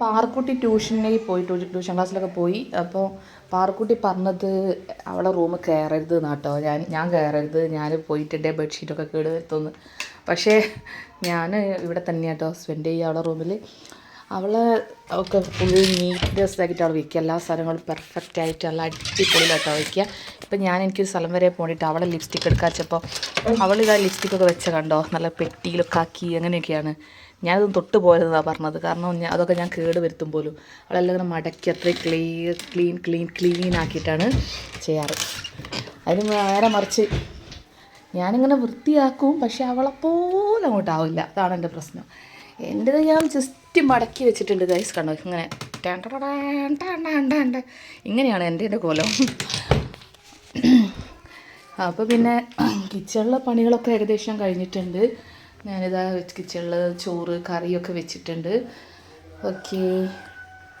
പാറക്കുട്ടി ട്യൂഷനിൽ പോയി ട്യൂ- ട്യൂഷൻ ക്ലാസ്സിലൊക്കെ പോയി. അപ്പോൾ പാർക്കുട്ടി പറഞ്ഞത് അവളെ റൂം കയറരുത് എന്നാട്ടോ ഞാൻ ഞാൻ കയറരുത്. ഞാൻ പോയിട്ടുണ്ടേ ബെഡ്ഷീറ്റൊക്കെ കേട് വരുത്തുന്നു. പക്ഷേ ഞാൻ ഇവിടെ തന്നെയാട്ടോ സ്പെൻഡ് ചെയ്യുക അവളെ റൂമിൽ അവളെ ഒക്കെ ഫുൾ നീറ്റ്നെസ് ആക്കിയിട്ട് അവൾ വയ്ക്കുക എല്ലാ സ്ഥലങ്ങളും പെർഫെക്റ്റ് ആയിട്ട് നല്ല അടിപൊളിയിലാട്ടോ വയ്ക്കുക ഇപ്പം ഞാൻ എനിക്കൊരു സ്ഥലം വരെ പോയിട്ട് അവളെ ലിപ്സ്റ്റിക് എടുക്കാൻ വെച്ചപ്പോൾ അവൾ ഇതാ ലിപ്സ്റ്റിക്കൊക്കെ വെച്ച കണ്ടോ? നല്ല പെട്ടിയിലൊക്കെ ആക്കി അങ്ങനെയൊക്കെയാണ്. ഞാനത് തൊട്ട് പോയതെന്നാണ് പറഞ്ഞത്. കാരണം ഞാൻ അതൊക്കെ ഞാൻ കേട് വരുത്തും പോലും. അവളെല്ലാം ഇങ്ങനെ മടക്കി അത്രയും ക്ലിയർ ക്ലീൻ ക്ലീൻ ക്ലീൻ ആക്കിയിട്ടാണ് ചെയ്യാറ്. അതിന് നേരെ മറിച്ച് ഞാനിങ്ങനെ വൃത്തിയാക്കും പക്ഷെ അവളെപ്പോലെ അങ്ങോട്ടാവില്ല അതാണ് എന്റെ പ്രശ്നം. എന്റെത് ഞാൻ ജസ്റ്റ് മടക്കി വെച്ചിട്ടുണ്ട് ഗൈസ് കണ്ടോ? ഇങ്ങനെ. ഇങ്ങനെയാണ് എന്റെ എന്റെ കോലം. അപ്പോൾ പിന്നെ കിച്ചണിലെ പണികളൊക്കെ ഏകദേശം കഴിഞ്ഞിട്ടുണ്ട്. ഞാനിതാ കിച്ചണിൽ ചോറ് കറിയൊക്കെ വെച്ചിട്ടുണ്ട്. ഓക്കെ